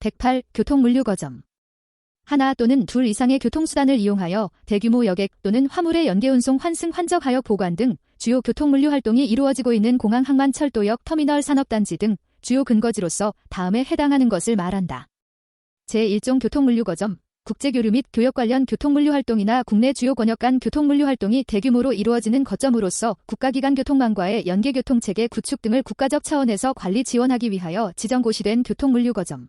108. 교통물류거점 하나 또는 둘 이상의 교통수단을 이용하여 대규모 여객 또는 화물의 연계운송 환승 환적하역 보관 등 주요 교통물류 활동이 이루어지고 있는 공항 항만 철도역 터미널 산업단지 등 주요 근거지로서 다음에 해당하는 것을 말한다. 제1종 교통물류거점 국제교류 및 교역 관련 교통물류 활동이나 국내 주요 권역 간 교통물류 활동이 대규모로 이루어지는 거점으로서 국가기관 교통망과의 연계교통체계 구축 등을 국가적 차원에서 관리 지원하기 위하여 지정고시된 교통물류 거점.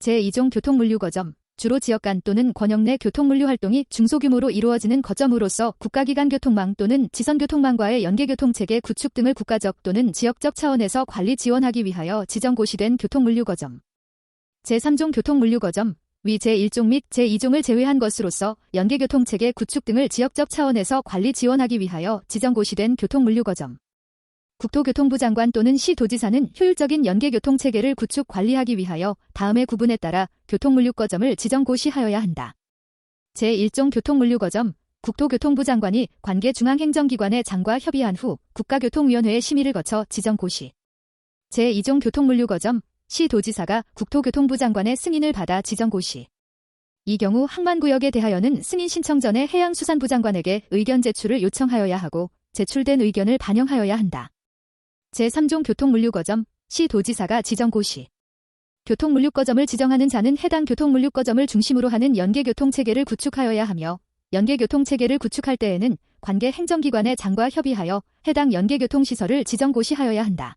제2종 교통물류거점 주로 지역 간 또는 권역 내 교통물류 활동이 중소규모로 이루어지는 거점으로서 국가기관 교통망 또는 지선교통망과의 연계교통체계 구축 등을 국가적 또는 지역적 차원에서 관리 지원하기 위하여 지정고시된 교통물류거점. 제3종 교통물류거점 위 제1종 및 제2종을 제외한 것으로서 연계교통체계 구축 등을 지역적 차원에서 관리 지원하기 위하여 지정고시된 교통물류거점. 국토교통부 장관 또는 시 도지사는 효율적인 연계교통 체계를 구축 관리하기 위하여 다음의 구분에 따라 교통물류거점을 지정고시하여야 한다. 제1종 교통물류거점 국토교통부 장관이 관계 중앙행정기관의 장과 협의한 후 국가교통위원회의 심의를 거쳐 지정고시. 제2종 교통물류거점 시 도지사가 국토교통부 장관의 승인을 받아 지정고시. 이 경우 항만구역에 대하여는 승인 신청 전에 해양수산부 장관에게 의견 제출을 요청하여야 하고 제출된 의견을 반영하여야 한다. 제3종 교통물류거점 시 도지사가 지정고시. 교통물류거점을 지정하는 자는 해당 교통물류거점을 중심으로 하는 연계교통체계를 구축하여야 하며 연계교통체계를 구축할 때에는 관계 행정기관의 장과 협의하여 해당 연계교통시설을 지정고시하여야 한다.